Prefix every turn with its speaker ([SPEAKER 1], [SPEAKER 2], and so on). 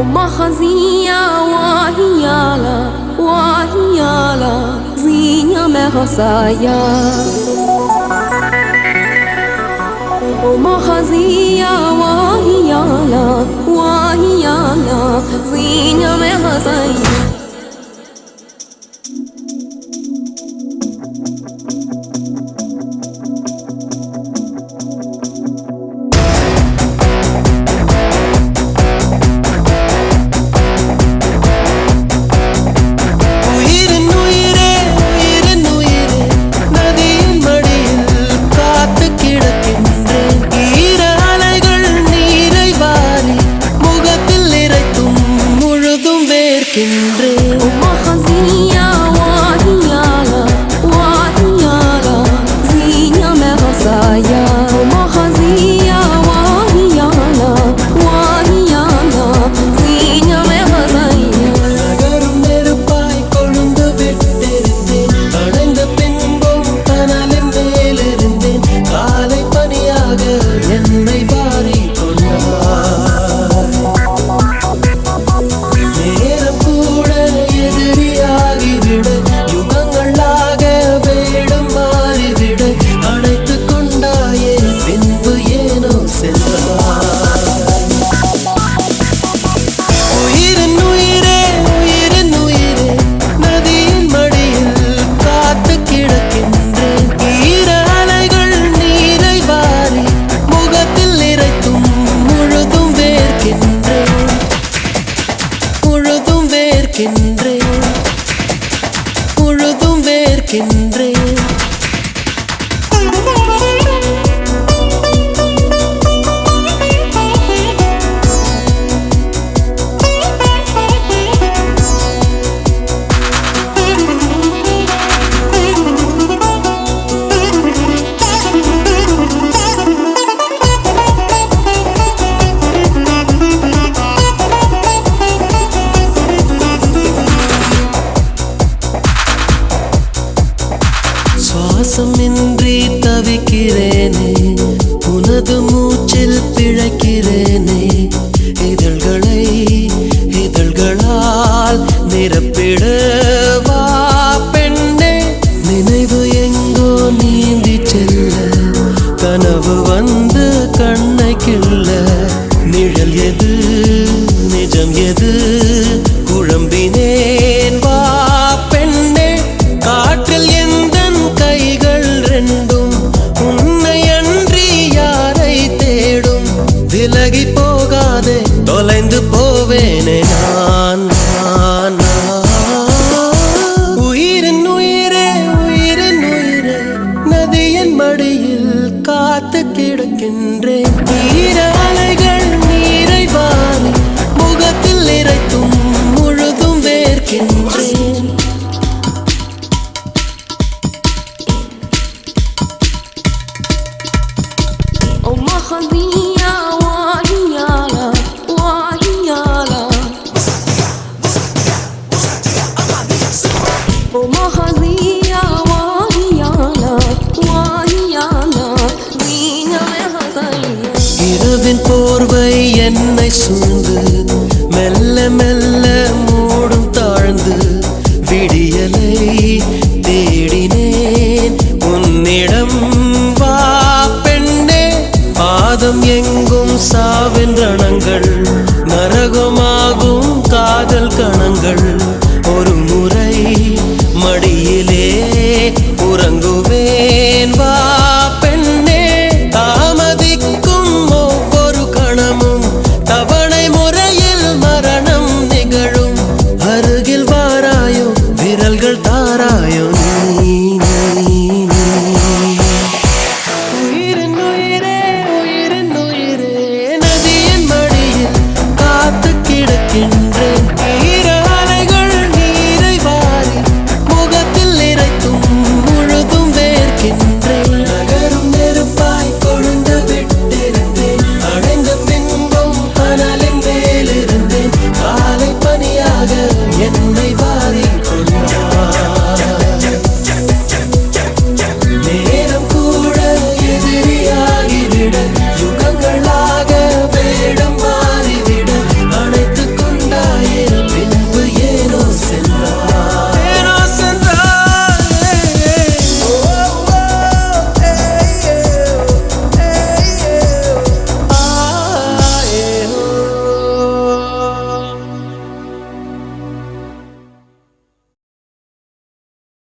[SPEAKER 1] أم خزية وهيالا وهيالا زينة مغصايا أم خزية وهيالا وهيالا زينة مغصايا
[SPEAKER 2] முழுதும் சுவாசமின்றி தவிக்கிறேனே உனது மூச்சில் பிழைக்கிறேனே. இதழ்களை இதழ்களால் நிரப்பிடவா பெண்ணே. நினைவு எங்கோ நீந்தி செல்ல கனவு வந்து கண்ணை கிள்ள நிழல் எது போவேனே நான், நான். உயிரின் உயிரே உயிரின் உயிரே. நதியின் மடியில் காத்து கிடக்கின்றேன். என்னை சூழ்ந்து மெல்ல மெல்ல மூடும் தாழ்ந்து விடியலை தேடினேன். உன்னிடம் வா பெண்ணே பாதம் எங்கும் சாவின்றணங்கள் நரகமாகும்